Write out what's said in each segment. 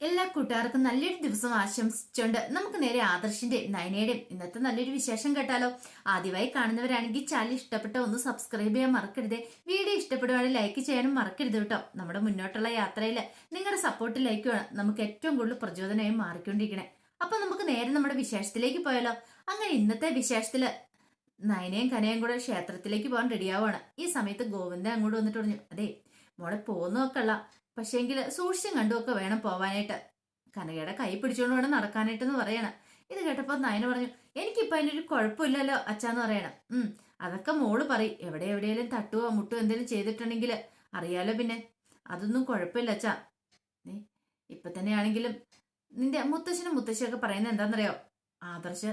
എല്ലാ കൂട്ടുകാർക്കും നല്ലൊരു ദിവസം ആശംസിച്ചുകൊണ്ട് നമുക്ക് നേരെ ആദർശിന്റെയും നയനയുടെയും ഇന്നത്തെ നല്ലൊരു വിശേഷം കേട്ടാലോ. ആദ്യമായി കാണുന്നവരാണെങ്കിൽ ചാനൽ ഇഷ്ടപ്പെട്ട ഒന്ന് സബ്സ്ക്രൈബ് ചെയ്യാൻ മറക്കരുത്. വീഡിയോ ഇഷ്ടപ്പെടുവാണെങ്കിൽ ലൈക്ക് ചെയ്യാനും മറക്കരുത് കേട്ടോ. നമ്മുടെ മുന്നോട്ടുള്ള യാത്രയിൽ നിങ്ങളുടെ സപ്പോർട്ട് ലൈക്ക് വേണം. നമുക്ക് ഏറ്റവും കൂടുതൽ പ്രചോദനമായി മാറിക്കൊണ്ടിരിക്കണേ. അപ്പൊ നമുക്ക് നേരെ നമ്മുടെ വിശേഷത്തിലേക്ക് പോയാലോ. അങ്ങനെ ഇന്നത്തെ വിശേഷത്തിൽ നയനയും കനയും കൂടെ ക്ഷേത്രത്തിലേക്ക് പോകാൻ റെഡിയാവാണ് ഈ സമയത്ത് ഗോവിന്ദൻ അങ്ങോട്ട് വന്നിട്ട് പറഞ്ഞു അതെ മോളെ പോന്നൊക്കെയുള്ള പക്ഷേങ്കിൽ സൂക്ഷിച്ചും കണ്ടുമൊക്കെ വേണം പോവാനായിട്ട്. കനകയുടെ കൈ പിടിച്ചുകൊണ്ട് വേണം നടക്കാനായിട്ടെന്ന് പറയണം. ഇത് കേട്ടപ്പോൾ നയന പറഞ്ഞു എനിക്കിപ്പോൾ അതിനൊരു കുഴപ്പമില്ലല്ലോ അച്ഛാന്ന് പറയണം. ഉം അതൊക്കെ മോൾ പറയും. എവിടെ എവിടെയെങ്കിലും തട്ടുവോ മുട്ടുവോ എന്തെങ്കിലും ചെയ്തിട്ടുണ്ടെങ്കിൽ അറിയാലോ പിന്നെ. അതൊന്നും കുഴപ്പമില്ല അച്ഛാ. നീ ഇപ്പൊ തന്നെയാണെങ്കിലും നിന്റെ മുത്തശ്ശനും മുത്തശ്ശിയൊക്കെ പറയുന്നത് എന്താണെന്നറിയോ ആദർശ്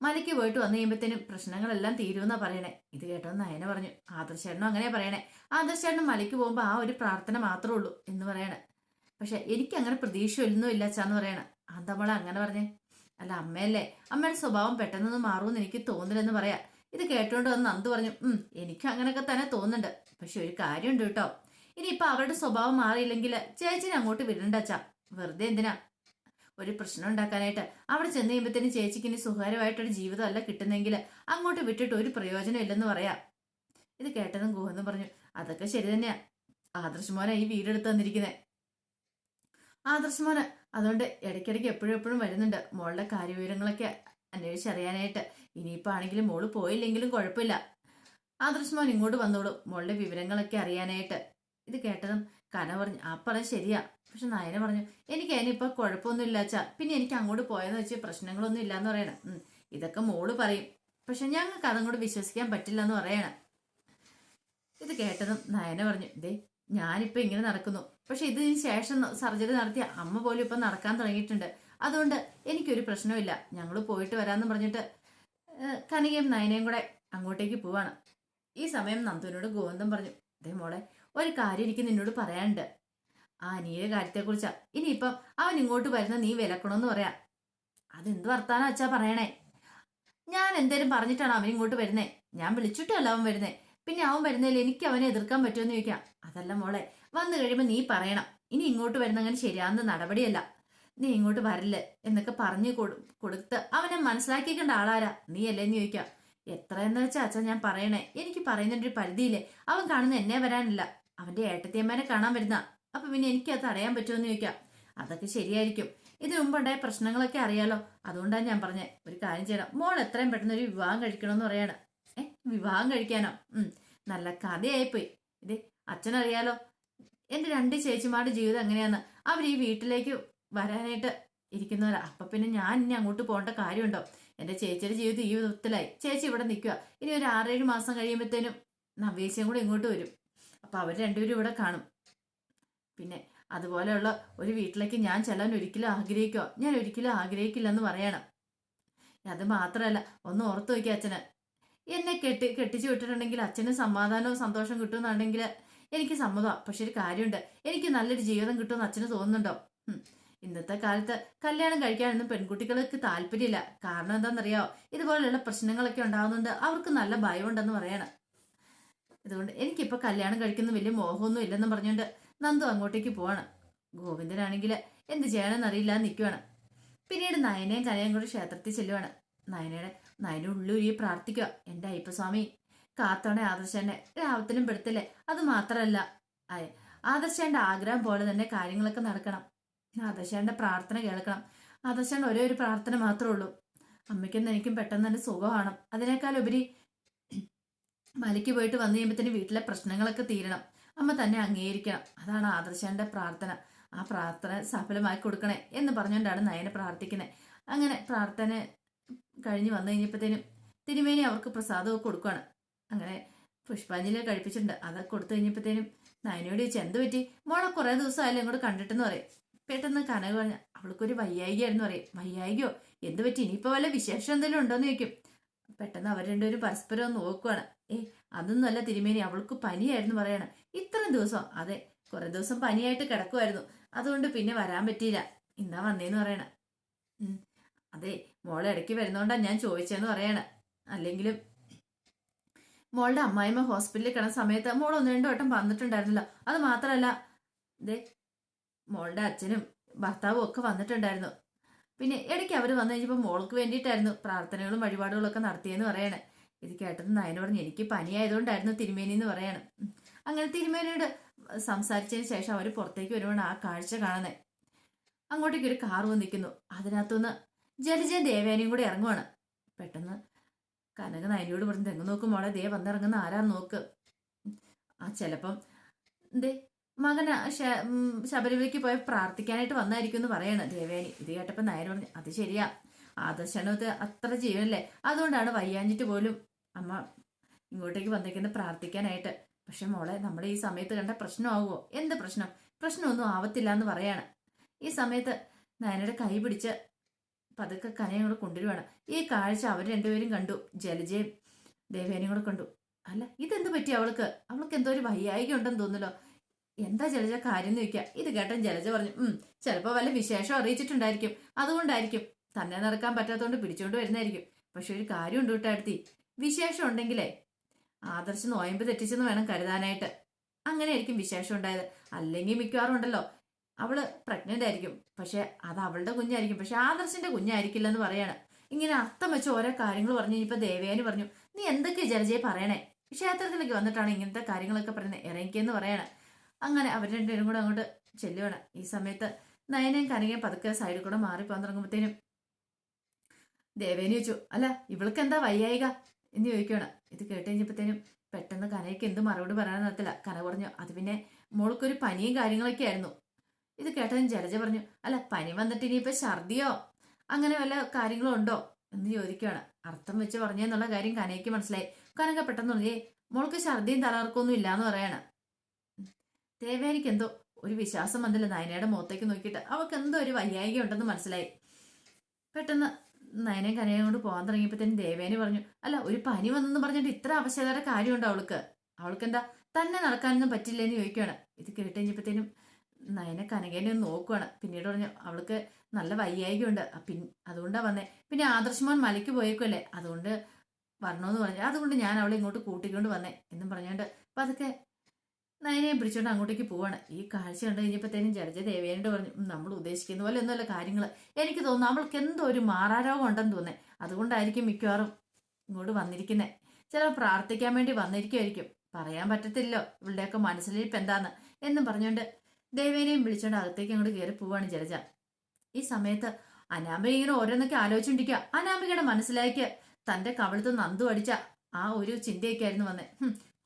മലയ്ക്ക് പോയിട്ട് വന്നു കഴിയുമ്പോഴത്തേനും പ്രശ്നങ്ങളെല്ലാം തീരുമെന്നാ പറയണേ. ഇത് കേട്ടോ നയന പറഞ്ഞു. ആദർശേട്ടനും അങ്ങനെയാ പറയണേ. ആദർശേട്ടനും മലയ്ക്ക് പോകുമ്പോൾ ആ ഒരു പ്രാർത്ഥന മാത്രമേ ഉള്ളൂ എന്ന് പറയണേ. പക്ഷെ എനിക്ക് അങ്ങനെ പ്രതീക്ഷയൊന്നും ഇല്ല അച്ഛാന്ന് പറയണേ. അന്തമ്മളെ മോളെ അങ്ങനെ പറഞ്ഞേ? അല്ല അമ്മയല്ലേ? അമ്മയുടെ സ്വഭാവം പെട്ടെന്നൊന്നും മാറുമെന്ന് എനിക്ക് തോന്നില്ലെന്ന് പറയാ. ഇത് കേട്ടോണ്ട് വന്ന് അന്ത് പറഞ്ഞു ഉം എനിക്ക് അങ്ങനെയൊക്കെ തന്നെ തോന്നുന്നുണ്ട്. പക്ഷെ ഒരു കാര്യമുണ്ട് കേട്ടോ. ഇനിയിപ്പൊ അവരുടെ സ്വഭാവം മാറിയില്ലെങ്കിൽ ചേച്ചിനെ അങ്ങോട്ട് വിടണ്ട അച്ഛാ. വെറുതെ എന്തിനാ? ഒരു പ്രശ്നം ഉണ്ടാക്കാനായിട്ട്. അവിടെ ചെന്ന് കഴിയുമ്പോഴത്തേനും ചേച്ചിക്ക് ഇനി സുഖകരമായിട്ടൊരു ജീവിതമല്ല കിട്ടുന്നെങ്കിൽ അങ്ങോട്ട് വിട്ടിട്ട് ഒരു പ്രയോജനം ഇല്ലെന്ന് പറയാം. ഇത് കേട്ടതും ഗുഹെന്നും പറഞ്ഞു. അതൊക്കെ ശരി തന്നെയാ. ആദർശ് മോനെ ഈ വീടെടുത്ത് തന്നിരിക്കുന്നത് ആദർശ് അതുകൊണ്ട് ഇടയ്ക്കിടയ്ക്ക് എപ്പോഴും എപ്പോഴും വരുന്നുണ്ട്. മോളുടെ കാര്യവിവരങ്ങളൊക്കെ അന്വേഷിച്ചറിയാനായിട്ട് ഇനിയിപ്പോൾ ആണെങ്കിലും മോൾ പോയില്ലെങ്കിലും കുഴപ്പമില്ല. ആദർശ് മോൻ ഇങ്ങോട്ട് വന്നോളൂ. മോളുടെ വിവരങ്ങളൊക്കെ അറിയാനായിട്ട്. ഇത് കേട്ടതും കന പറഞ്ഞു. ആ പറഞ്ഞ ശരിയാ. പക്ഷെ നയന പറഞ്ഞു എനിക്ക് അതിനിപ്പോ കുഴപ്പമൊന്നും ഇല്ലാച്ച പിന്നെ എനിക്ക് അങ്ങോട്ട് പോയെന്ന് വെച്ച് പ്രശ്നങ്ങളൊന്നും ഇല്ലാന്ന് പറയണം. ഇതൊക്കെ മോൾ പറയും. പക്ഷെ ഞങ്ങൾക്ക് അതങ്ങോട്ട് വിശ്വസിക്കാൻ പറ്റില്ല എന്ന് പറയണം. ഇത് കേട്ടതും നയന പറഞ്ഞു ദേ ഞാനിപ്പോ ഇങ്ങനെ നടക്കുന്നു. പക്ഷെ ഇതിന് ശേഷം സർജറി നടത്തിയ അമ്മ പോലും ഇപ്പൊ നടക്കാൻ തുടങ്ങിയിട്ടുണ്ട്. അതുകൊണ്ട് എനിക്കൊരു പ്രശ്നമില്ല ഞങ്ങൾ പോയിട്ട് വരാന്ന് പറഞ്ഞിട്ട് കനികയും നയനയും കൂടെ അങ്ങോട്ടേക്ക് പോവാണ്. ഈ സമയം നന്ദുവിനോട് ഗോവിന്ദം പറഞ്ഞു അതേ മോളെ ഒരു കാര്യം എനിക്ക് നിന്നോട് പറയാനുണ്ട്. ആ അനിയുടെ കാര്യത്തെക്കുറിച്ചാ. ഇനിയിപ്പം അവൻ ഇങ്ങോട്ട് വരുന്ന നീ വിലക്കണമെന്ന് പറയാ. അതെന്ത് വർത്താനം അച്ഛാ പറയണേ? ഞാൻ എന്തേലും പറഞ്ഞിട്ടാണ് അവൻ ഇങ്ങോട്ട് വരുന്നേ? ഞാൻ വിളിച്ചിട്ടല്ല അവൻ വരുന്നേ. പിന്നെ അവൻ വരുന്നതിൽ എനിക്ക് അവനെ എതിർക്കാൻ പറ്റുമെന്ന് ചോദിക്കാം. അതല്ല മോളെ വന്നു കഴിയുമ്പോൾ നീ പറയണം. ഇനി ഇങ്ങോട്ട് വരുന്ന അങ്ങനെ ശരിയാവുന്ന നടപടിയല്ല. നീ ഇങ്ങോട്ട് വരില്ല എന്നൊക്കെ പറഞ്ഞു കൊടു- കൊടുത്ത് അവനെ മനസ്സിലാക്കിക്കേണ്ട ആളാരാ? നീ അല്ലേന്ന് ചോദിക്കാം. എത്ര എന്ന് വെച്ചാ അച്ഛൻ ഞാൻ പറയണേ. എനിക്ക് പറയുന്നതിന്റെ ഒരു പരിധിയില്ലേ? അവൻ കാണുന്ന എന്നെ വരാനില്ല. അവന്റെ ഏട്ടത്തിയമ്മേനെ കാണാൻ വരുന്ന. അപ്പൊ പിന്നെ എനിക്ക് അത് തടയാൻ പറ്റുമെന്ന് ചോദിക്കാം. അതൊക്കെ ശരിയായിരിക്കും. ഇതിനു മുമ്പുണ്ടായ പ്രശ്നങ്ങളൊക്കെ അറിയാലോ. അതുകൊണ്ടാണ് ഞാൻ പറഞ്ഞത് ഒരു കാര്യം ചെയ്യണം. മോൾ എത്രയും പെട്ടെന്ന് ഒരു വിവാഹം കഴിക്കണമെന്ന് പറയാണ്. ഏ വിവാഹം കഴിക്കാനോ? നല്ല കഥയായിപ്പോയി. ഇത് അച്ഛനറിയാലോ എന്റെ രണ്ട് ചേച്ചിമാരുടെ ജീവിതം എങ്ങനെയാന്ന്. അവർ ഈ വീട്ടിലേക്ക് വരാനായിട്ട് ഇരിക്കുന്നവരാ. അപ്പൊ പിന്നെ ഞാൻ ഇനി അങ്ങോട്ട് പോകേണ്ട കാര്യമുണ്ടോ? എന്റെ ചേച്ചിയുടെ ജീവിതം ഈ വിധത്തിലായി. ചേച്ചി ഇവിടെ നിൽക്കുക ഇനി ഒരു ആറേഴ് മാസം കഴിയുമ്പോഴത്തേനും നവേശയും കൂടെ ഇങ്ങോട്ട് വരും. അപ്പൊ അവർ രണ്ടുപേരും ഇവിടെ കാണും. പിന്നെ അതുപോലെയുള്ള ഒരു വീട്ടിലേക്ക് ഞാൻ ചെല്ലാൻ ഒരിക്കലും ആഗ്രഹിക്കോ ഞാൻ ഒരിക്കലും ആഗ്രഹിക്കില്ലെന്ന് പറയണം. അത് മാത്രമല്ല ഒന്ന് ഓർത്തു നോക്കിയ അച്ഛന്. എന്നെ കെട്ടി കെട്ടിച്ചു വിട്ടിട്ടുണ്ടെങ്കിൽ അച്ഛന് സമാധാനവും സന്തോഷം കിട്ടുമെന്നുണ്ടെങ്കിൽ എനിക്ക് സമ്മതമാണ് പക്ഷെ ഒരു കാര്യമുണ്ട്. എനിക്ക് നല്ലൊരു ജീവിതം കിട്ടുമെന്ന് അച്ഛന് തോന്നുന്നുണ്ടോ? ഇന്നത്തെ കാലത്ത് കല്യാണം കഴിക്കാനൊന്നും പെൺകുട്ടികൾക്ക് താല്പര്യമില്ല. കാരണം എന്താണെന്നറിയാമോ ഇതുപോലെയുള്ള പ്രശ്നങ്ങളൊക്കെ ഉണ്ടാകുന്നുണ്ട് അവർക്ക് നല്ല ഭയമുണ്ടെന്ന് പറയണം. അതുകൊണ്ട് എനിക്കിപ്പോൾ കല്യാണം കഴിക്കുന്ന വലിയ മോഹമൊന്നും ഇല്ലെന്ന് പറഞ്ഞുകൊണ്ട് നന്ദു അങ്ങോട്ടേക്ക് പോവാണ്. ഗോവിന്ദനാണെങ്കിൽ എന്ത് ചെയ്യണമെന്ന് അറിയില്ല നിൽക്കുവാണ് പിന്നീട് നയനയും കനയും കൂടി ക്ഷേത്രത്തിൽ ചെല്ലുവാണ്. നയനയുടെ നയന ഉള്ളൂരി പ്രാർത്ഥിക്കുക. എന്റെ അയ്യപ്പസ്വാമി കാത്തോണെ ആദർശന്റെ രാവത്തിലും പെടുത്തില്ലേ? അത് മാത്രമല്ല ആദർശന്റെ ആഗ്രഹം പോലെ തന്നെ കാര്യങ്ങളൊക്കെ നടക്കണം. ആദർശന്റെ പ്രാർത്ഥന കേൾക്കണം. ആദർശന്റെ ഒരേ ഒരു പ്രാർത്ഥന മാത്രമേ ഉള്ളൂ. അമ്മയ്ക്കും എനിക്കും പെട്ടെന്ന് തന്നെ സുഖമാണ്. അതിനേക്കാൾ ഉപരി മലയ്ക്ക് പോയിട്ട് വന്നു കഴിയുമ്പോഴത്തേന് വീട്ടിലെ പ്രശ്നങ്ങളൊക്കെ തീരണം. അമ്മ തന്നെ അംഗീകരിക്കണം. അതാണ് ആദർശന്റെ പ്രാർത്ഥന. ആ പ്രാർത്ഥന സഫലമാക്കി കൊടുക്കണേ എന്ന് പറഞ്ഞുകൊണ്ടാണ് നയനെ പ്രാർത്ഥിക്കുന്നത് അങ്ങനെ പ്രാർത്ഥന കഴിഞ്ഞ് വന്നു കഴിഞ്ഞപ്പോഴത്തേനും തിരുമേനി അവർക്ക് പ്രസാദമൊക്കെ കൊടുക്കുകയാണ് അങ്ങനെ പുഷ്പാഞ്ജലി കഴിപ്പിച്ചിട്ടുണ്ട്. അതൊക്കെ കൊടുത്തു കഴിഞ്ഞപ്പോഴത്തേനും നയനോട് ചോദിച്ചു എന്ത് പറ്റി? മോളെ കുറേ ദിവസമായാലും ഇങ്ങോട്ട് കണ്ടിട്ടെന്ന് പറയും. പെട്ടെന്ന് കനക പറഞ്ഞ അവൾക്കൊരു വയ്യായികയായിരുന്നു പറയും. വയ്യായികയോ? എന്ത് പറ്റി? ഇനിയിപ്പോൾ വല്ല വിശേഷം എന്തെങ്കിലും ഉണ്ടോയെന്ന് ചോദിക്കും. പെട്ടെന്ന് അവർ രണ്ടുപേരും പരസ്പരം നോക്കുവാണ്. ഏ അതൊന്നുമല്ല തിരുമേനി അവൾക്ക് പനിയായിരുന്നു പറയണ. ഇത്രയും ദിവസം അതെ കുറെ ദിവസം പനിയായിട്ട് കിടക്കുമായിരുന്നു അതുകൊണ്ട് പിന്നെ വരാൻ പറ്റിയില്ല. ഇന്നാ വന്നേന്ന് പറയണ. അതെ മോളെ ഇടയ്ക്ക് വരുന്നോണ്ടാ ഞാൻ ചോദിച്ചതെന്ന് പറയണ. അല്ലെങ്കിലും മോളുടെ അമ്മായിമ്മ ഹോസ്പിറ്റലിൽ കിടന്ന സമയത്ത് മോൾ ഒന്ന് രണ്ടു വട്ടം വന്നിട്ടുണ്ടായിരുന്നല്ലോ. അത് മാത്രമല്ല ദേ മോളുടെ അച്ഛനും ഭർത്താവും ഒക്കെ വന്നിട്ടുണ്ടായിരുന്നു. പിന്നെ ഇടയ്ക്ക് അവർ വന്നു കഴിഞ്ഞപ്പോൾ മോൾക്ക് വേണ്ടിയിട്ടായിരുന്നു പ്രാർത്ഥനകളും വഴിപാടുകളും ഒക്കെ നടത്തിയെന്ന് പറയണേ. ഇത് കേട്ടത് നയന പറഞ്ഞു എനിക്ക് പനിയായതുകൊണ്ടായിരുന്നു തിരുമേനി എന്ന് പറയണം. അങ്ങനെ തിരുമേനിയോട് സംസാരിച്ചതിന് ശേഷം അവർ പുറത്തേക്ക് വരുമ്പോൾ ആ കാഴ്ച കാണുന്നത് അങ്ങോട്ടേക്ക് ഒരു കാർ വന്നിരിക്കുന്നു അതിനകത്തുനിന്ന് ജലജ ദേവേനയും കൂടി ഇറങ്ങുവാണ്. പെട്ടെന്ന് കനക നയനയോട് പറഞ്ഞു തെങ്ങ് നോക്കും മോളെ? ദേ വന്നിറങ്ങുന്ന ആരാന്ന് നോക്ക്. ആ ചിലപ്പം ദേ മകന ശബരിമലയ്ക്ക് പോയി പ്രാർത്ഥിക്കാനായിട്ട് വന്നായിരിക്കും എന്ന് പറയാണ് ദേവേനി ഇത് കേട്ടപ്പോൾ നയൻ പറഞ്ഞു അത് ശരിയാ. ആദർശനത്ത് അത്ര ജീവനല്ലേ? അതുകൊണ്ടാണ് വയ്യാഞ്ഞിട്ട് പോലും അമ്മ ഇങ്ങോട്ടേക്ക് വന്നേക്കുന്നത് പ്രാർത്ഥിക്കാനായിട്ട്. പക്ഷെ മോളെ നമ്മുടെ ഈ സമയത്ത് കണ്ട പ്രശ്നമാവുമോ എന്ത് പ്രശ്നം? പ്രശ്നമൊന്നും ആവത്തില്ല എന്ന് പറയാണ്. ഈ സമയത്ത് നയനയുടെ കൈ പിടിച്ച് പതുക്കെ കനയും കൂടെ കൊണ്ടുവരുവാണ്. ഈ കാഴ്ച അവർ രണ്ടുപേരും കണ്ടു. ജലജയും ദേവേനയും കൂടെ കണ്ടു. അല്ല ഇതെന്ത് പറ്റി അവൾക്ക്? അവൾക്ക് എന്തോ ഒരു വയ്യായിക ഉണ്ടെന്ന് തോന്നുന്നല്ലോ. എന്താ ജലജ കാര്യം എന്ന് ചോദിക്കുക ഇത് കേട്ടൻ ജലജ പറഞ്ഞു ഉം ചിലപ്പോൾ വല്ല വിശേഷം അറിയിച്ചിട്ടുണ്ടായിരിക്കും. അതുകൊണ്ടായിരിക്കും. തന്നെ നടക്കാൻ പറ്റാത്തതുകൊണ്ട് പിടിച്ചുകൊണ്ട് വരുന്നതായിരിക്കും. പക്ഷെ ഒരു കാര്യമുണ്ട് കേട്ടോ അടുത്തി വിശേഷം ഉണ്ടെങ്കിലേ. ആദർശ് നോയമ്പ് തെറ്റിച്ചെന്ന് വേണം കരുതാനായിട്ട്. അങ്ങനെയായിരിക്കും വിശേഷം ഉണ്ടായത്. അല്ലെങ്കിൽ മിക്കവാറും ഉണ്ടല്ലോ അവൾ പ്രഗ്നന്റ് ആയിരിക്കും. പക്ഷെ അത് അവളുടെ കുഞ്ഞായിരിക്കും. പക്ഷെ ആദർശിന്റെ കുഞ്ഞായിരിക്കില്ല എന്ന് പറയാണ്. ഇങ്ങനെ അർത്ഥം വെച്ച് ഓരോ കാര്യങ്ങൾ പറഞ്ഞു ഇനിയിപ്പോ ദേവേനു പറഞ്ഞു നീ എന്തൊക്കെ ജലജയെ പറയണേ? ക്ഷേത്രത്തിലേക്ക് വന്നിട്ടാണ് ഇങ്ങനത്തെ കാര്യങ്ങളൊക്കെ പറയുന്നത്. ഇറങ്ങിക്കെന്ന് പറയാണ്. അങ്ങനെ അവർ രണ്ടുപേരും കൂടെ അങ്ങോട്ട് ചെല്ലുവാണ്. ഈ സമയത്ത് നയനയും കനകയും പതുക്കെ സൈഡിൽ കൂടെ മാറിപ്പോകാൻ തുടങ്ങുമ്പോഴത്തേനും ദേവേനി ചോദിച്ചു അല്ല ഇവൾക്ക് എന്താ വയ്യായിക എന്ന് ചോദിക്കുകയാണ്. ഇത് കേട്ട് കഴിഞ്ഞപ്പോഴത്തേനും പെട്ടെന്ന് കനയ്ക്ക് എന്ത് മറുപടി പറയാൻ നടത്തില്ല കന പറഞ്ഞു അത് പിന്നെ മോൾക്കൊരു പനിയും കാര്യങ്ങളൊക്കെ ആയിരുന്നു. ഇത് കേട്ടതിന് ജലജ പറഞ്ഞു അല്ല പനി വന്നിട്ട് ഇനിയിപ്പോ ഛർദിയോ അങ്ങനെ വല്ല കാര്യങ്ങളോ ഉണ്ടോ? എന്ന് ചോദിക്കുകയാണ്. അർത്ഥം വെച്ച് പറഞ്ഞെന്നുള്ള കാര്യം കനയ്ക്ക് മനസ്സിലായി. കനക പെട്ടെന്ന് പറഞ്ഞേ മോൾക്ക് ഛർദിയും തലകർക്കൊന്നും ഇല്ലാന്ന് പറയാണ്. ദേവേനിക്ക് എന്തോ ഒരു വിശ്വാസം വന്നില്ല. നയനയുടെ മുഖത്തേക്ക് നോക്കിയിട്ട് അവൾക്ക് എന്തോ ഒരു വയ്യായിക ഉണ്ടെന്ന് മനസ്സിലായി. പെട്ടെന്ന് നയനയും കനയും കൊണ്ട് പോകാൻ തുടങ്ങിയപ്പോൾ തന്നെ ദേവേനെ പറഞ്ഞു അല്ല ഒരു പനി വന്നെന്ന് പറഞ്ഞിട്ട് ഇത്ര അവശതയുടെ കാര്യമുണ്ട് അവൾക്ക്? അവൾക്ക് എന്താ തന്നെ നടക്കാനൊന്നും പറ്റില്ല എന്ന് ചോദിക്കുകയാണ് ഇത് കേട്ട് കഴിഞ്ഞപ്പോഴത്തേനും നയനെ കനകേനെ ഒന്ന് നോക്കുവാണ്. പിന്നീട് പറഞ്ഞു അവൾക്ക് നല്ല വയ്യായികയുണ്ട്. പിൻ അതുകൊണ്ടാണ് വന്നേ. പിന്നെ ആദർശമോൻ മലയ്ക്ക് പോയേക്കുമല്ലേ അതുകൊണ്ട് വരണമെന്ന് പറഞ്ഞു. അതുകൊണ്ട് ഞാൻ അവളെ ഇങ്ങോട്ട് കൂട്ടിക്കൊണ്ട് വന്നേ എന്നും പറഞ്ഞുകൊണ്ട്. അപ്പൊ അതൊക്കെ നയനെ പിടിച്ചോണ്ട് അങ്ങോട്ടേക്ക് പോവാണ്. ഈ കാഴ്ച കണ്ടു കഴിഞ്ഞപ്പോഴത്തേനും ജലജ ദേവേനോട് പറഞ്ഞു നമ്മൾ ഉദ്ദേശിക്കുന്ന പോലെ ഒന്നുമല്ല കാര്യങ്ങൾ എനിക്ക് തോന്നുന്നു അവൾക്ക് എന്തോ ഒരു മാറാരോഗം ഉണ്ടെന്ന് തോന്നേ അതുകൊണ്ടായിരിക്കും മിക്കവാറും ഇങ്ങോട്ട് വന്നിരിക്കുന്നത് ചിലപ്പോൾ പ്രാർത്ഥിക്കാൻ വേണ്ടി വന്നിരിക്കുമായിരിക്കും പറയാൻ പറ്റത്തില്ലോ ഇവളുടെയൊക്കെ മനസ്സിലിരിപ്പ് എന്താന്ന്. എന്നും പറഞ്ഞുകൊണ്ട് ദേവേനെയും വിളിച്ചോണ്ട് അകത്തേക്ക് അങ്ങോട്ട് കയറി പോവാണ് ജലജ ഈ സമയത്ത് അനാമിക ഇങ്ങനെ ഓരോന്നൊക്കെ ആലോചിച്ചോണ്ടിരിക്കുക അനാമികയുടെ മനസ്സിലേക്ക് തന്റെ കവിളത്ത് നന്ദു അടിച്ച ആ ഒരു ചിന്തയൊക്കെ ആയിരുന്നു വന്നേ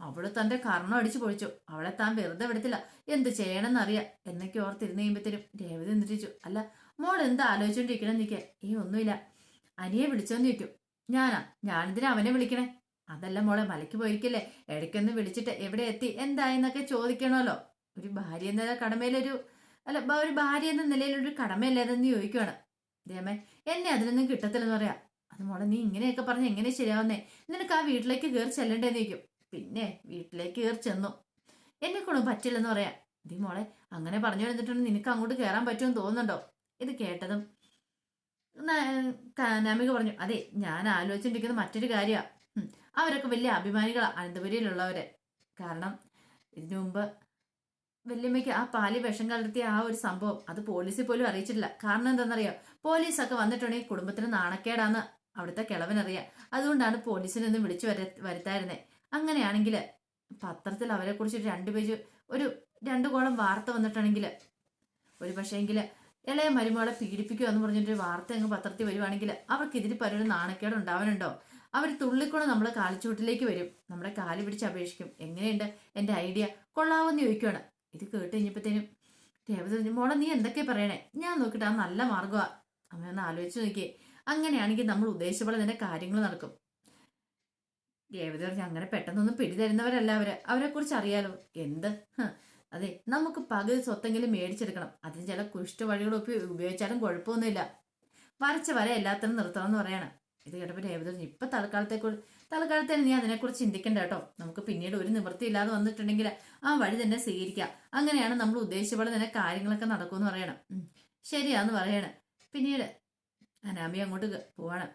ഹും, അവൾ തന്റെ കർണം അടിച്ചു പൊളിച്ചു. അവളെ താൻ വെറുതെ വിടത്തില്ല. എന്ത് ചെയ്യണമെന്നറിയാം. എന്നൊക്കെ ഓർത്തിരുന്ന് കഴിയുമ്പത്തേനും രേവതി നിന്നിച്ചു അല്ല മോൾ എന്താ ആലോചിച്ചോണ്ടിരിക്കണം നിൽക്കാൻ ഈ ഒന്നുമില്ല. അനിയെ വിളിച്ചോന്ന് ചോദിക്കും. ഞാനാ? ഞാനെന്തിനാ അവനെ വിളിക്കണേ? അതല്ല മോളെ മലയ്ക്ക് പോയിരിക്കല്ലേ. ഇടയ്ക്കൊന്ന് വിളിച്ചിട്ട് എവിടെ എത്തി? എന്തായെന്നൊക്കെ ചോദിക്കണമല്ലോ. ഒരു ഭാര്യ എന്ന കടമയിലൊരു അല്ല ഒരു ഭാര്യ എന്ന നിലയിലൊരു കടമയില്ലാതെന്ന് ചോദിക്കുവാണ്. ദേമേ എന്നെ അതിനൊന്നും കിട്ടത്തില്ലെന്ന് പറയാം. അത് മോളെ നീ ഇങ്ങനെയൊക്കെ പറഞ്ഞ് എങ്ങനെ ശരിയാവുന്നേ? നിനക്ക് ആ വീട്ടിലേക്ക് കയറി ചെല്ലണ്ടേന്ന് ചോദിക്കും. പിന്നെ വീട്ടിലേക്ക് കയറി ചെന്നു. എന്നെ കൊണ്ട് പറ്റില്ലെന്ന് പറയാം ദി മോളെ അങ്ങനെ പറഞ്ഞു വന്നിട്ടുണ്ട് നിനക്ക് അങ്ങോട്ട് കയറാൻ പറ്റുമെന്ന് തോന്നുന്നുണ്ടോ? ഇത് കേട്ടതും നമിക പറഞ്ഞു അതെ ഞാൻ ആലോചിച്ചിരിക്കുന്നത് മറ്റൊരു കാര്യമാണ് അവരൊക്കെ വലിയ അഭിമാനികളാ അനന്തപുരിയിലുള്ളവര്. കാരണം ഇതിനു മുമ്പ് വല്യമ്മയ്ക്ക് ആ പാലി വിഷം കലർത്തിയ ആ ഒരു സംഭവം അത് പോലീസിൽ പോലും അറിയിച്ചിട്ടില്ല. കാരണം എന്താണെന്നറിയോ? പോലീസൊക്കെ വന്നിട്ടുണ്ടെങ്കിൽ കുടുംബത്തിന് നാണക്കേടാന്ന് അവിടുത്തെ കിളവനറിയാം. അതുകൊണ്ടാണ് പോലീസിനൊന്നും വിളിച്ചു വര അങ്ങനെയാണെങ്കിൽ പത്രത്തിൽ അവരെ കുറിച്ച് രണ്ട് പേജ് ഒരു രണ്ടു കോളം വാർത്ത വന്നിട്ടാണെങ്കിൽ ഒരു പക്ഷേങ്കിൽ ഇളയ മരുമകളെ പീഡിപ്പിക്കുക എന്ന് പറഞ്ഞിട്ട് വാർത്ത അങ്ങ് പത്രത്തിൽ വരുവാണെങ്കിൽ അവർക്ക് ഇതിന് പലരും നാണക്കേട് ഉണ്ടാവാനുണ്ടോ? അവർ തുള്ളിക്കൂടെ നമ്മളെ കാലിച്ചൂട്ടിലേക്ക് വരും. നമ്മളെ കാൽ പിടിച്ച് അപേക്ഷിക്കും. എങ്ങനെയുണ്ട് എന്റെ ഐഡിയ? കൊള്ളാവെന്ന് ചോദിക്കുകയാണ് ഇത് കേട്ട് കഴിഞ്ഞപ്പോഴത്തേനും രേവതി മോളെ നീ എന്തൊക്കെ പറയണേ? ഞാൻ നോക്കിയിട്ട് ആ നല്ല മാർഗമാ അമ്മ ഒന്ന് ആലോചിച്ച് നോക്കിയേ. അങ്ങനെയാണെങ്കിൽ നമ്മൾ ഉദ്ദേശിച്ച പോലെ കാര്യങ്ങൾ നടക്കും. രേവതി പറഞ്ഞു അങ്ങനെ പെട്ടെന്നൊന്നും പിടിതരുന്നവരല്ല അവർ. കുറിച്ച് അറിയാലോ? എന്ത്? അതെ നമുക്ക് പകുതി സ്വത്തെങ്കിലും മേടിച്ചെടുക്കണം. അതിന് ചില കുഷ്ഠ വഴികളൊക്കെ ഉപയോഗിച്ചാലും കുഴപ്പമൊന്നുമില്ല. വരച്ച വര എല്ലാത്തിനും നിർത്തണം എന്ന് പറയാണ്. ഇത് കേട്ടപ്പോൾ രേവതി ഇപ്പൊ തൽക്കാലത്തെ തൽക്കാലത്തെ നീ അതിനെക്കുറിച്ച് ചിന്തിക്കണ്ട കേട്ടോ. നമുക്ക് പിന്നീട് ഒരു നിവൃത്തി ഇല്ലാതെ വന്നിട്ടുണ്ടെങ്കിൽ ആ വഴി തന്നെ സ്വീകരിക്കാം. അങ്ങനെയാണ് നമ്മൾ ഉദ്ദേശിച്ച പോലെ തന്നെ കാര്യങ്ങളൊക്കെ നടക്കുമെന്ന് പറയണം. ശരിയാന്ന് പറയണം. പിന്നീട് അനാമി അങ്ങോട്ട് പോവാണ്.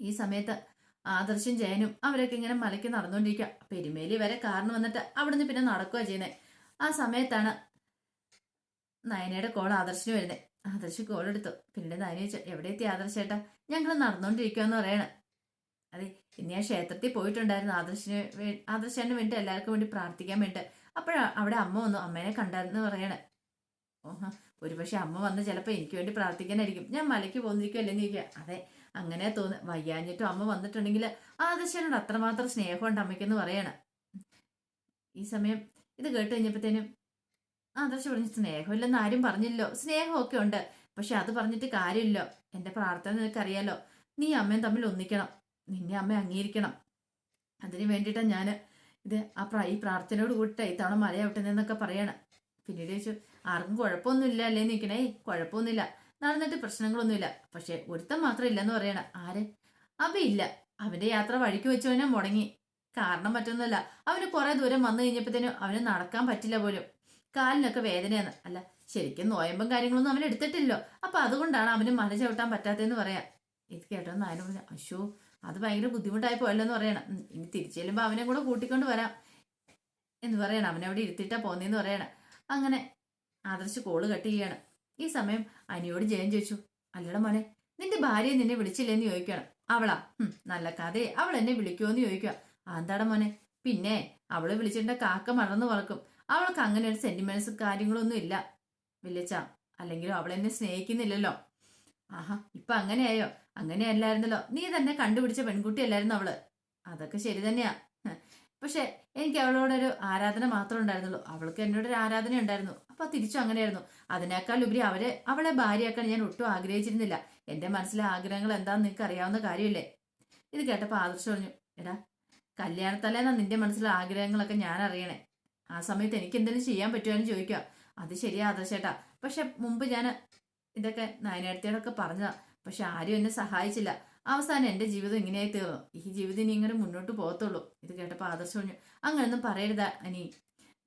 ഈ സമയത്ത് ആദർശും ജയനും അവരൊക്കെ ഇങ്ങനെ മലയ്ക്ക് നടന്നുകൊണ്ടിരിക്കുക പെരുമേലി വരെ കാറിന് വന്നിട്ട് അവിടുന്ന് പിന്നെ നടക്കുക ചെയ്യുന്നത് ആ സമയത്താണ് നയനയുടെ കോൾ ആദർശിന് വരുന്നത് ആദർശ് കോൾ എടുത്തു. പിന്നീട് നയന ചോദിച്ചു എവിടെ എത്തി ആദർശ് ചേട്ടാ? ഞങ്ങൾ നടന്നുകൊണ്ടിരിക്കുകയെന്ന് പറയണേ. അതെ ഇന്ന് ഞാൻ ക്ഷേത്രത്തിൽ പോയിട്ടുണ്ടായിരുന്നു. ആദർശിന് ആദർശന് വേണ്ടി എല്ലാവർക്കും വേണ്ടി പ്രാർത്ഥിക്കാൻ വേണ്ടി. അപ്പോഴാണ് അവിടെ അമ്മ വന്നു. അമ്മേനെ കണ്ടായിരുന്നു പറയണേ. ഓഹ് ഒരുപക്ഷെ അമ്മ വന്ന് ചിലപ്പോൾ എനിക്ക് വേണ്ടി പ്രാർത്ഥിക്കാനായിരിക്കും. ഞാൻ മലയ്ക്ക് പോന്നിരിക്കുമല്ലെന്ന് ചോദിക്കുക അതെ അങ്ങനെ തോന്നുന്നു വയ്യാഞ്ഞിട്ടും അമ്മ വന്നിട്ടുണ്ടെങ്കിൽ ആദർശനോട് അത്രമാത്രം സ്നേഹമുണ്ട് അമ്മയ്ക്കെന്ന് പറയണ. ഈ സമയം ഇത് കേട്ട് കഴിഞ്ഞപ്പോഴത്തേനും ആദർശ് പറഞ്ഞു സ്നേഹമില്ലെന്ന് ആരും പറഞ്ഞില്ലോ സ്നേഹമൊക്കെ ഉണ്ട്. പക്ഷെ അത് പറഞ്ഞിട്ട് കാര്യമില്ല. എന്റെ പ്രാർത്ഥന നിനക്കറിയാലോ. നീ അമ്മയും തമ്മിൽ ഒന്നിക്കണം. നിന്നെ അമ്മ അംഗീകരിക്കണം. അതിന് വേണ്ടിയിട്ടാണ് ഞാൻ ഇത് ആ ഈ പ്രാർത്ഥനയോട് കൂട്ടിട്ട് ഇത്തവണ മലയാവട്ടെ പറയണം. പിന്നീട് ചോദിച്ചു ആർക്കും കുഴപ്പമൊന്നുമില്ല. അല്ലേ? നിൽക്കണേ കുഴപ്പമൊന്നുമില്ല. നടന്നിട്ട് പ്രശ്നങ്ങളൊന്നുമില്ല. പക്ഷെ ഒരുത്തൻ മാത്രം ഇല്ലെന്ന് പറയണ. ആര്? അവ ഇല്ല. അവന്റെ യാത്ര വഴിക്ക് വെച്ച് തന്നെ മുടങ്ങി. കാരണം മറ്റൊന്നുമല്ല. അവന് കുറെ ദൂരം വന്നു കഴിഞ്ഞപ്പോഴത്തേനും അവന് നടക്കാൻ പറ്റില്ല പോലും. കാലിനൊക്കെ വേദനയാണ്. അല്ല ശരിക്കും നോയമ്പും കാര്യങ്ങളൊന്നും അവൻ എടുത്തിട്ടില്ലോ. അപ്പൊ അതുകൊണ്ടാണ് അവന് മല ചവിട്ടാൻ പറ്റാത്തതെന്ന് പറയാം. ഇത് കേട്ടോ നായന പറഞ്ഞു അശോ അത് ഭയങ്കര ബുദ്ധിമുട്ടായി പോയല്ലോ എന്ന് പറയണം. ഇനി തിരിച്ചു ചെല്ലുമ്പോൾ അവനെ കൂടെ കൂട്ടിക്കൊണ്ട് വരാം എന്ന് പറയണം. അവനെ അവിടെ ഇരുത്തിയിട്ടാ പോന്നേന്ന് പറയണം. അങ്ങനെ ആദർശ് കോൾ കട്ട് ചെയ്യാണ്. ഈ സമയം അനിയോട് ജയം ചോദിച്ചു അല്ലട മോനെ നിന്റെ ഭാര്യ നിന്നെ വിളിച്ചില്ലെന്ന് ചോദിക്കണം. അവളാ നല്ല കഥയെ അവൾ എന്നെ വിളിക്കുമോന്ന് ചോദിക്കുക. അതെന്താടാ മോനെ? പിന്നെ അവൾ വിളിച്ചിട്ട് കാക്ക മറന്നു വളർക്കും അവൾക്ക് അങ്ങനെ ഒരു സെന്റിമെന്റ്സ് കാര്യങ്ങളൊന്നും ഇല്ല. വില്ലച്ച അല്ലെങ്കിലും അവൾ എന്നെ സ്നേഹിക്കുന്നില്ലല്ലോ. ആഹാ ഇപ്പൊ അങ്ങനെയായോ? അങ്ങനെയല്ലായിരുന്നല്ലോ. നീ തന്നെ കണ്ടുപിടിച്ച പെൺകുട്ടിയല്ലായിരുന്നു അവൾ. അതൊക്കെ ശരി തന്നെയാ. പക്ഷെ എനിക്ക് അവളോടൊരു ആരാധന മാത്രമേ ഉണ്ടായിരുന്നുള്ളൂ. അവൾക്ക് എന്നോട് ഒരു ആരാധന ഉണ്ടായിരുന്നു. അപ്പൊ തിരിച്ചും അങ്ങനെയായിരുന്നു. അതിനേക്കാൾ ഉപരി അവരെ അവളെ ഭാര്യയാക്കാൻ ഞാൻ ഒട്ടും ആഗ്രഹിച്ചിരുന്നില്ല. എന്റെ മനസ്സിലെ ആഗ്രഹങ്ങൾ എന്താണെന്ന് നിനക്ക് അറിയാവുന്ന കാര്യമില്ലേ? ഇത് കേട്ടപ്പോൾ ആദർശ് പറഞ്ഞു എടാ കല്യാണത്തലേന്നാ നിന്റെ മനസ്സിലെ ആഗ്രഹങ്ങളൊക്കെ ഞാൻ അറിയണേ. ആ സമയത്ത് എനിക്ക് എന്തെങ്കിലും ചെയ്യാൻ പറ്റുമോ എന്ന് ചോദിക്കുക അത് ശരിയാ ആദർശേട്ടാ പക്ഷെ മുമ്പ് ഞാൻ ഇതൊക്കെ നയനേടത്തിയോടൊക്കെ പറഞ്ഞതാ. പക്ഷെ ആരും എന്നെ സഹായിച്ചില്ല. അവസാനം എന്റെ ജീവിതം ഇങ്ങനെയായി തീർന്നു. ഈ ജീവിതം ഇനി ഇങ്ങനെ മുന്നോട്ട് പോകത്തുള്ളൂ. ഇത് കേട്ടപ്പോൾ ആദർശം പറഞ്ഞു അങ്ങനൊന്നും പറയരുത് അനി.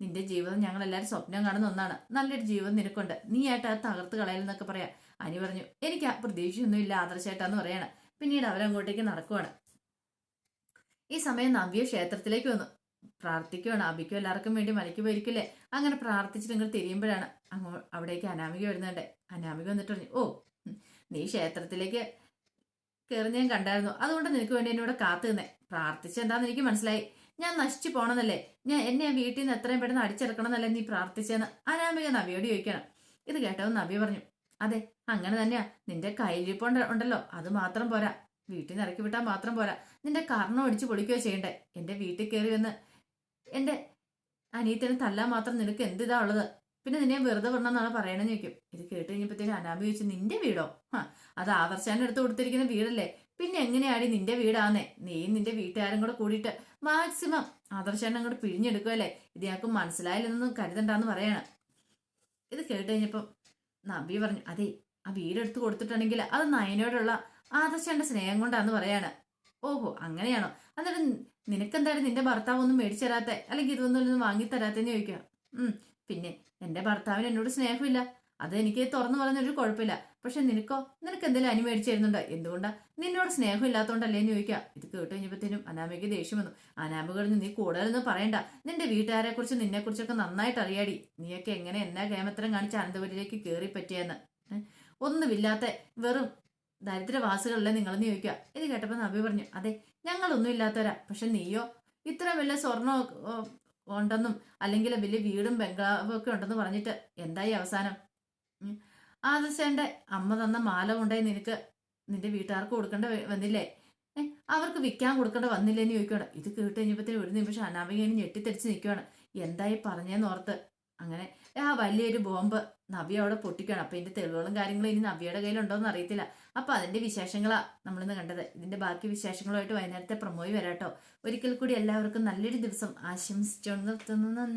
നിന്റെ ജീവിതം ഞങ്ങൾ എല്ലാവരും സ്വപ്നം കാണുന്ന ഒന്നാണ്. നല്ലൊരു ജീവിതം നിനക്കുണ്ട്. നീ ആയിട്ട് അത് തകർത്ത് കളയലെന്നൊക്കെ പറയാം. അനി പറഞ്ഞു എനിക്ക് ആ പ്രതീക്ഷയൊന്നും ഇല്ല ആദർശേട്ടാന്ന് പറയണം. പിന്നീട് അവരങ്ങോട്ടേക്ക് നടക്കുവാണ്. ഈ സമയം നവ്യ ക്ഷേത്രത്തിലേക്ക് വന്നു. പ്രാർത്ഥിക്കുവാണ്. അബിക്കും എല്ലാവർക്കും വേണ്ടി മലയ്ക്ക് പോയിരിക്കില്ലേ? അങ്ങനെ പ്രാർത്ഥിച്ചിട്ട് നിങ്ങൾ തിരിയുമ്പോഴാണ് അങ്ങോ അവിടേക്ക് അനാമിക വരുന്നുണ്ട്. അനാമിക വന്നിട്ട് പറഞ്ഞു ഓ നീ ക്ഷേത്രത്തിലേക്ക് കയറി ഞാൻ കണ്ടായിരുന്നു. അതുകൊണ്ട് നിനക്ക് വേണ്ടി എന്നോട് കാത്തു നിന്നേ പ്രാർത്ഥിച്ചെന്താന്ന് എനിക്ക് മനസ്സിലായി. ഞാൻ നശിച്ചു പോണെന്നല്ലേ ഞാൻ എന്നെ ആ വീട്ടിൽ നിന്ന് എത്രയും പെട്ടെന്ന് അടിച്ചെടുക്കണം എന്നല്ലേ നീ പ്രാർത്ഥിച്ചെന്ന് അനാമിക നബിയോട് ചോദിക്കണം. ഇത് കേട്ടോ നബി പറഞ്ഞു അതെ അങ്ങനെ തന്നെയാ. നിന്റെ കയ്യിലിപ്പുണ്ട് ഉണ്ടല്ലോ. അത് മാത്രം പോരാ. വീട്ടിൽ നിന്ന് ഇറക്കി വിട്ടാൽ മാത്രം പോരാ. നിന്റെ കർണം അടിച്ച് പൊളിക്കുകയോ ചെയ്യണ്ടേ? എന്റെ വീട്ടിൽ കയറി വന്ന് എന്റെ അനിയത്തിനെ തല്ലാൻ മാത്രം നിനക്ക് എന്തിതാ ഉള്ളത്? പിന്നെ നിന്നെ വെറുതെ വിടണമെന്നാണ് പറയണമെന്ന് ചോദിക്കും. ഇത് കേട്ട് കഴിഞ്ഞപ്പോഴത്തേനും അനാമി ചോദിച്ചു നിന്റെ വീടോ? അത് ആവർച്ചാന്റെ അടുത്ത് കൊടുത്തിരിക്കുന്ന വീടല്ലേ? പിന്നെ എങ്ങനെയാടി നിന്റെ വീടാന്നേ? നീയും നിന്റെ വീട്ടുകാരും കൂടെ കൂടിയിട്ട് മാക്സിമം ആദർശാൻ അങ്ങോട്ട് പിഴിഞ്ഞെടുക്കുമല്ലേ ഇത് ഞങ്ങൾക്ക് മനസ്സിലായില്ലെന്നൊന്നും കരുതണ്ടെന്ന് പറയാണ്. ഇത് കേട്ട് കഴിഞ്ഞപ്പം നബി പറഞ്ഞു അതെ ആ വീടെടുത്ത് കൊടുത്തിട്ടുണ്ടെങ്കിൽ അത് നയനോടുള്ള ആദർശാന്റെ സ്നേഹം കൊണ്ടാന്ന് പറയാണ്. ഓഹോ അങ്ങനെയാണോ? എന്നിട്ട് നിനക്കെന്തായാലും നിന്റെ ഭർത്താവ് ഒന്നും മേടിച്ചു തരാത്തെ? അല്ലെങ്കിൽ ഇതൊന്നും ഒന്നും വാങ്ങിത്തരാത്തെന്ന് ചോദിക്കുക ഉം പിന്നെ എന്റെ ഭർത്താവിന് എന്നോട് സ്നേഹമില്ല. അത് എനിക്ക് തുറന്നു പറഞ്ഞൊരു കുഴപ്പമില്ല. പക്ഷെ നിനക്കോ? നിനക്ക് എന്തെങ്കിലും അനി തരുന്നുണ്ടോ എന്തുകൊണ്ടാ? നിന്നോട് സ്നേഹം ഇല്ലാത്തതുകൊണ്ടല്ലേ എന്ന് ചോദിക്കുക ഇത് കേട്ട് കഴിഞ്ഞപ്പോഴത്തേനും അനാമയ്ക്ക് ദേഷ്യം വന്നു. അനാമ കഴിഞ്ഞ് നീ കൂടുതലൊന്നും പറയണ്ട. നിന്റെ വീട്ടുകാരെ കുറിച്ച് നിന്നെ കുറിച്ചൊക്കെ നന്നായിട്ട് അറിയാടി. നീയൊക്കെ എങ്ങനെ എന്നാ കേമത്തരം കാണിച്ച് അനന്തപുരിയിലേക്ക് കയറി പറ്റിയെന്ന്? ഒന്നുമില്ലാത്ത വെറും ദരിദ്രവാസികളല്ലേ നിങ്ങളെന്ന് ചോദിക്കുക ഇത് കേട്ടപ്പോൾ നബി പറഞ്ഞു അതെ ഞങ്ങളൊന്നും ഇല്ലാത്തവരാ പക്ഷെ നീയോ? ഇത്ര വലിയ സ്വർണം ഉണ്ടെന്നും അല്ലെങ്കിൽ വലിയ വീടും ബംഗ്ലാവും ഒക്കെ ഉണ്ടെന്ന് പറഞ്ഞിട്ട് എന്തായി അവസാനം? ആ ദിവസേന്റെ അമ്മ തന്ന മാല കൊണ്ടായി നിനക്ക് നിന്റെ വീട്ടുകാർക്ക് കൊടുക്കേണ്ട വന്നില്ലേ? അവർക്ക് വിൽക്കാൻ കൊടുക്കേണ്ട വന്നില്ലേ എന്ന് ചോദിക്കുകയാണ് ഇത് കേട്ട് കഴിഞ്ഞപ്പോഴത്തേനും ഒരു നിമിഷം അനാമികനും ഞെട്ടിത്തെടിച്ച് നിൽക്കുകയാണ് എന്തായി പറഞ്ഞേന്ന് ഓർത്ത് അങ്ങനെ ആ വലിയൊരു ബോംബ് നവ്യ അവിടെ പൊട്ടിക്കണം അപ്പൊ ഇതിന്റെ തെളിവുകളും കാര്യങ്ങളും ഇനി നവ്യയുടെ കയ്യിലുണ്ടോന്ന് അറിയത്തില്ല. അപ്പൊ അതിന്റെ വിശേഷങ്ങളാ നമ്മളിന്ന് കണ്ടത്. ഇതിന്റെ ബാക്കി വിശേഷങ്ങളുമായിട്ട് വൈകുന്നേരത്തെ പ്രമോയി വരാട്ടോ. ഒരിക്കൽ കൂടി എല്ലാവർക്കും നല്ലൊരു ദിവസം ആശംസിച്ചുകൊണ്ട് നിർത്തുന്നു.